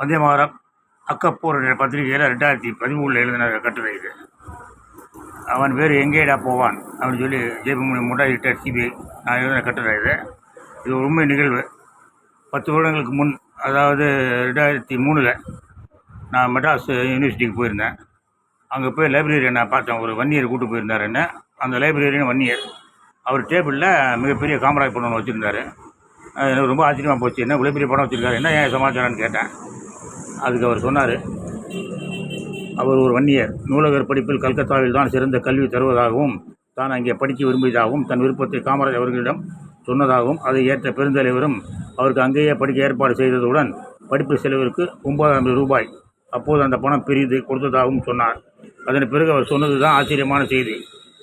வந்தே மாதரம் அக்கப்போர் என்ற பத்திரிகையில் ரெண்டாயிரத்தி பதிமூணில் எழுதின கட்டுரை இது. அவன் வேறு எங்கேடா போவான் அப்படின்னு சொல்லி ஜேபி முண்டாயிட்ட சிபிஐ நான் எழுதின கட்டுரை இது. இது ஒரு உண்மை நிகழ்வு. பத்து வருடங்களுக்கு முன் அதாவது ரெண்டாயிரத்தி மூணில் நான் மெட்ராஸ் யூனிவர்சிட்டிக்கு போயிருந்தேன். அங்கே போய் லைப்ரரியை நான் பார்த்தேன். ஒரு வன்னியர் கூட்டு போயிருந்தார் என்ன அந்த லைப்ரரியன் வன்னியர் அவர் டேபிளில் மிகப்பெரிய காமராஜ் படம் ஒன்று வச்சுருந்தாரு. எனக்கு ரொம்ப ஆச்சரியமாக போச்சு. என்ன இவ்வளோ பெரிய படம் வச்சுருக்காரு? என்ன ஏன் சமாச்சாரம்னு கேட்டேன். அதுக்கு அவர் சொன்னார். அவர் ஒரு வன்னியர். நூலகர் படிப்பில் கல்கத்தாவில் தான் சிறந்த கல்வி தருவதாகவும் தான் அங்கே படிக்க விரும்பியதாகவும் தன் விருப்பத்தை காமராஜ் அவர்களிடம் சொன்னதாகவும் அதை ஏற்ற பெருந்தலைவரும் அவருக்கு அங்கேயே படிக்க ஏற்பாடு செய்ததுடன் படிப்பு செலவிற்கு ஒன்பதாயிரம் ரூபாய் அப்போது அந்த பணம் பிரிது கொடுத்ததாகவும் சொன்னார். அதன் பிறகு அவர் சொன்னது தான் ஆச்சரியமான செய்தி.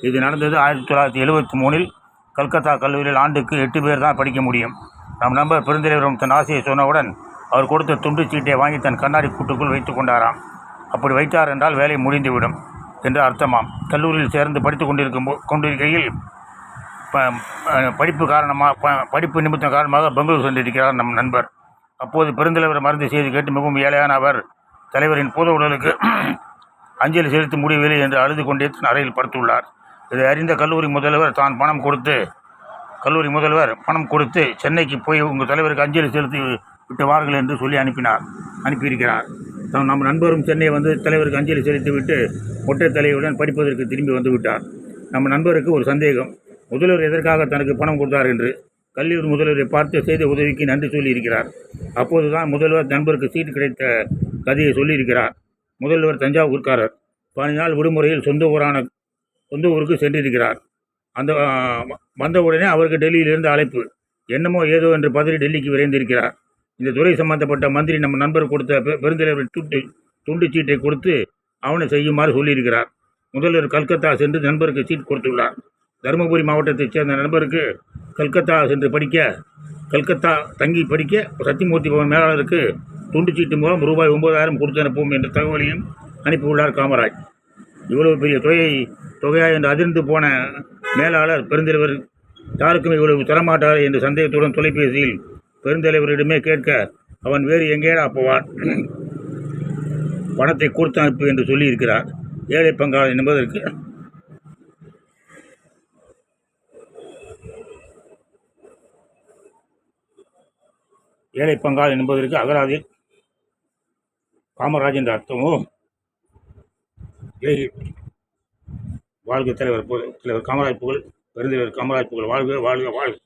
இது நடந்தது ஆயிரத்தி தொள்ளாயிரத்தி எழுபத்தி மூணில் கல்கத்தா கல்லூரியில் ஆண்டுக்கு எட்டு பேர் தான் படிக்க முடியும். நம் நம்பர் பெருந்தலைவரும் தன் ஆசையை சொன்னவுடன் அவர் கொடுத்த துண்டு சீட்டை வாங்கி தன் கண்ணாடி கூட்டுக்குள் வைத்துக் கொண்டாராம். அப்படி வைத்தார் என்றால் வேலை முடிந்துவிடும் என்று அர்த்தமாம். கல்லூரியில் சேர்ந்து படித்து கொண்டிருக்கும் கொண்டிருக்கையில் ப- படிப்பு காரணமாக ப- படிப்பு நிமித்தம் காரணமாக பெங்களூர் சென்றிருக்கிறார் நம் நண்பர். அப்போது பெருந்தலைவர் மருந்து செய்து கேட்டு மிகவும் ஏழையான அவர் தலைவரின் பூத உடலுக்கு அஞ்சலி செலுத்த முடியவில்லை என்று அழுது கொண்டே தன் அறையில் படுத்துள்ளார். இதை அறிந்த கல்லூரி முதல்வர் தான் பணம் கொடுத்து கல்லூரி முதல்வர் பணம் கொடுத்து சென்னைக்கு போய் உங்கள் தலைவருக்கு அஞ்சலி செலுத்தி விட்டு வாருங்கள் என்று சொல்லி அனுப்பினார் அனுப்பியிருக்கிறார். தான் நம் நண்பரும் சென்னை வந்து தலைவருக்கு அஞ்சலி செலுத்திவிட்டு ஒற்றை தலையுடன் படிப்பதற்கு திரும்பி வந்துவிட்டார். நம் நம்ம நண்பருக்கு ஒரு சந்தேகம் முதல்வர் எதற்காக தனக்கு பணம் கொடுத்தார் என்று? கல்லூரி முதல்வரை பார்த்து செய்த உதவிக்கு நன்றி சொல்லியிருக்கிறார். அப்போது தான் முதல்வர் நண்பருக்கு சீட்டு கிடைத்த கதையை சொல்லியிருக்கிறார். முதல்வர் தஞ்சாவூர்காரர் பதினஞ்சு நாள் விடுமுறையில் சொந்த ஊரான சொந்த ஊருக்கு சென்றிருக்கிறார். அந்த வந்தவுடனே அவருக்கு டெல்லியிலிருந்து அழைப்பு என்னமோ ஏதோ என்று பதறி டெல்லிக்கு விரைந்திருக்கிறார். இந்த துறை சம்பந்தப்பட்ட மந்திரி நம்ம நண்பர் கொடுத்த பெருந்தலைவர் துண்டு துண்டு சீட்டை கொடுத்து அவனை செய்யுமாறு சொல்லியிருக்கிறார். முதல்வர் கல்கத்தா சென்று நண்பருக்கு சீட் கொடுத்துள்ளார். தருமபுரி மாவட்டத்தைச் சேர்ந்த நண்பருக்கு கல்கத்தா சென்று படிக்க கல்கத்தா தங்கி படிக்க சத்தியமூர்த்தி பவன் மேலாளருக்கு துண்டு சீட்டு மூலம் ரூபாய் ஒன்பதாயிரம் கொடுத்து அனுப்புவோம் என்ற தகவலையும் அனுப்பியுள்ளார் காமராஜ். இவ்வளவு பெரிய தொகையை தொகையா என்று அதிர்ந்து போன மேலாளர் பெருந்தலைவர் யாருக்கும் இவ்வளவு தரமாட்டார் என்ற சந்தேகத்துடன் தொலைபேசியில் பெருந்தலைவரிடமே கேட்க அவன் வேறு எங்கேடா போவான்? பணத்தை கொடுத்து அனுப்பு என்று சொல்லியிருக்கிறார். ஏழை பங்காளன் என்பதற்கு ஏழை பங்காளன் என்பதற்கு அகராதில் காமராஜ் என்ற அர்த்தமோ? வாழ்க தலைவர் தலைவர் காமராஜ் புகழ் பெருந்தலைவர் காமராஜ் புகழ் வாழ்க வாழ்க வாழ்க.